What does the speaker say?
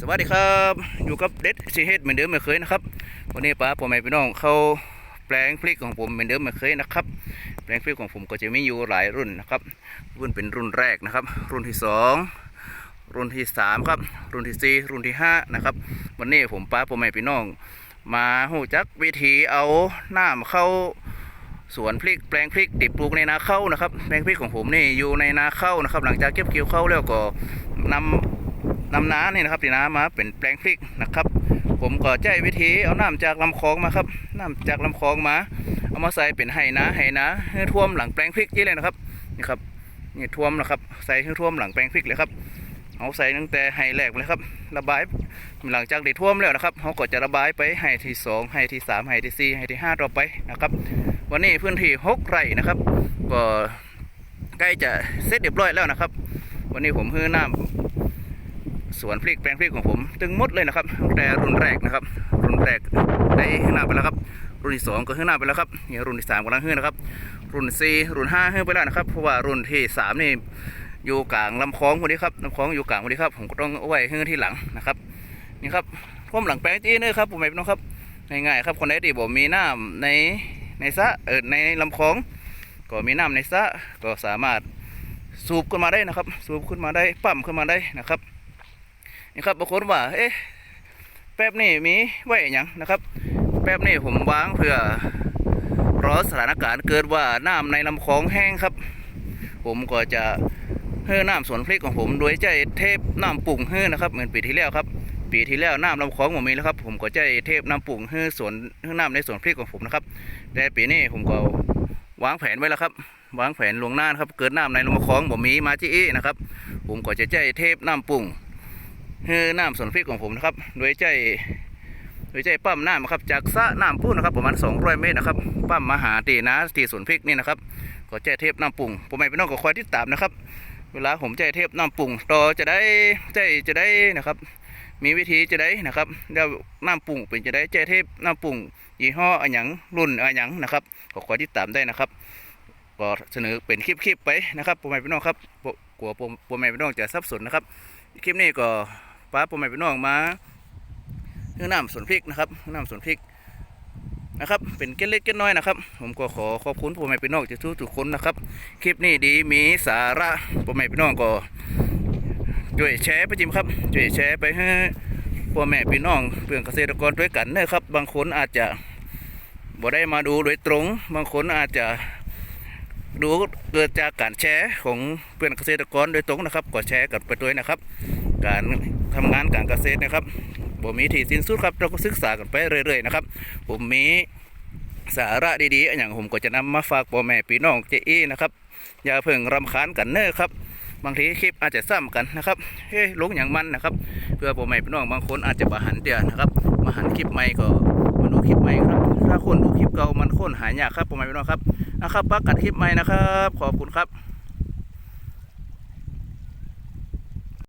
สวัสดีครับ อยู่กับเด็ดซีเฮดเหมือนเดิมเหมือนเคยนะครับ วันนี้ป้าผมแม่พี่น้องเข้าแปลงพริกของผมเหมือนเดิมเหมือนเคยนะครับ แปลงพริกของผมก็จะมีอยู่หลายรุ่นนะครับ รุ่นเป็นรุ่นแรกนะครับ รุ่นที่สองรุ่นที่สามครับ รุ่นที่สี่รุ่นที่ห้านะครับ วันนี้ผมป้าผมแม่พี่น้อง มาหูจักวิธีเอาน้ำเข้าสวนพริกแปลงพริกติดปลูกในนาข้าวนะครับ แปลงพริกของผมนี่อยู่ในนาข้าวนะครับ หลังจากเก็บเกี่ยวข้าวแล้วก็นำ นำน้ำนี่นะครับที่น้ำมาเป็นแปลงพริกนะครับ ผมก็ใช้วิธีเอาน้ำจากลำคลองมาครับน้ำจากลำคลองมา เอามาใส่เป็นไห้นาไห้นาให้ท่วมหลังแปลงพริกนี่เลยนะครับนี่ครับนี่ท่วมนะครับใส่ให้ท่วมหลังแปลงพริกเลยครับเอาใส่ตั้งแต่ไหแรกเลยครับ ระบายหลังจากได้ท่วมแล้วนะครับเขาก็จะระบายไปไหที่สองไหที่สามไหที่สี่ไหที่ห้าต่อไปนะครับ วันนี้พื้นที่หกไร่นะครับ ก็ใกล้จะเสร็จเรียบร้อยแล้วนะครับ วันนี้ผมฮื้อน้ำ สวนพริกแปลงพริกของผม ตึงมดเลยนะครับตั้งแต่รุ่นแรกนะครับ รุ่นแรกได้ฮื้อน้ำไปแล้วครับ รุ่นที่สองก็ฮื้อน้ำไปแล้วครับนี่รุ่นที่สามกำลังฮื้อนะครับ รุ่นสี่รุ่นห้าฮื้อไปแล้วนะครับเพราะว่ารุ่นที่สามนี่อยู่กลางลำคลองพอดีครับลำคลองอยู่กลางพอดีครับ ผมก็ต้องเอาไว้ฮื้อที่หลังนะครับนี่ครับพ่วมหลังแปลงจีนี่ครับผมไม่เป็นน้องครับง่ายๆครับคนไหนที่บอกมีน้ำในในสะเออในลำคลอง ก็มีน้ำในสะก็สามารถสูบขึ้นมาได้นะครับ สูบขึ้นมาได้ปั๊มขึ้นมาได้นะครับ นี่ครับบางคนว่าเอ๊ะแป๊บนี่มีไว้อย่างนะครับ แป๊บนี่ผมวางเพื่อรอสถานการณ์เกิดว่าน้ำในลำคลองแห้งครับ ผมก็จะเฮือน้ำสวนพริกของผมโดยใจเทปน้ำปุ่งเฮือนะครับ เหมือนปีที่แล้วครับ ปีที่แล้วน้ำลำคลองผมมีแล้วครับ ผมก็ใจเทปน้ำปุ่งเฮือสวนเฮือน้ำในสวนพริกของผมนะครับ แต่ปีนี้ผมก็วางแผนไว้แล้วครับ วางแผนลวงหน้านครับ เกิดน้ำในลำคลองผมมีมาจีอีนะครับ ผมก็จะใจเทปน้ำปุ่ง น้ำสวนพริกของผมนะครับ โดยใจโดยใจปั๊มน้ำครับ จากสะน้ำพุ่นนะครับ ประมาณ200เมตรนะครับปั๊มมหาตีนาตีสวนพริกนี่นะครับก็ใจเทปน้ำปุ่งผมไม่เป็นน้องก็คอยติดตามนะครับ เวลาผมใจเทปน้ำปุ่งต่อจะได้ใจจะได้นะครับ มีวิธีจะได้นะครับแล้วน้ำปุ่งเป็นจะได้ใจเทปน้ำปุ่งยี่ห้ออะหยังรุ่นอะหยังนะครับก็คอยติดตามได้นะครับก็เสนอเป็นคลิปๆไปนะครับผมไม่เป็นน้องครับกลัวผมผมไม่เป็นน้องจะสับสนนะครับ คลิปนี้ก็ป้าผมไม่เป็นน้องมาเรื่องน้ำสวนพริกนะครับเรื่องน้ำสวนพริกนะครับ เป็นเกล็ดเล็กเกล็ดน้อยนะครับ ผมก็ขอขอบคุณผมไม่เป็นน้องทุกทุกคนนะครับ คลิปนี้ดีมีสาระผมไม่เป็นน้องก็ช่วยแชร์ไปจิมครับช่วยแชร์ไปให้พ่อแม่พี่น้องเพื่อนเกษตรกรด้วยกันนะครับ บางคนอาจจะบ่ได้มาดูโดยตรง บางคนอาจจะ ดูเกิดจากการแชร์ของเพื่อนเกษตรกรโดยตรงนะครับก็แชร์กันไปด้วยนะครับ การทำงานการเกษตรนะครับผมมีที่สิ้นสุดครับเราก็ศึกษากันไปเรื่อยๆนะครับผมมีสาระดีๆอย่างผมก็จะนำมาฝากพ่อแม่พี่น้องเจอี้นะครับอย่าเพิ่งรำคาญกันเน้อครับ บางทีคลิปอาจจะซ้ำกันนะครับเฮ้ยลงอย่างมันนะครับ เพื่อพ่อแม่พี่น้องบางคนอาจจะบาหันเดียนะครับมาหันคลิปใหม่ก็ คลิปใหม่ครับ ถ้าคนดูคลิปเก่ามันคนหายากครับพ่อแม่พี่น้องครับนะครับปักกัดคลิปใหม่นะครับ ขอบคุณครับ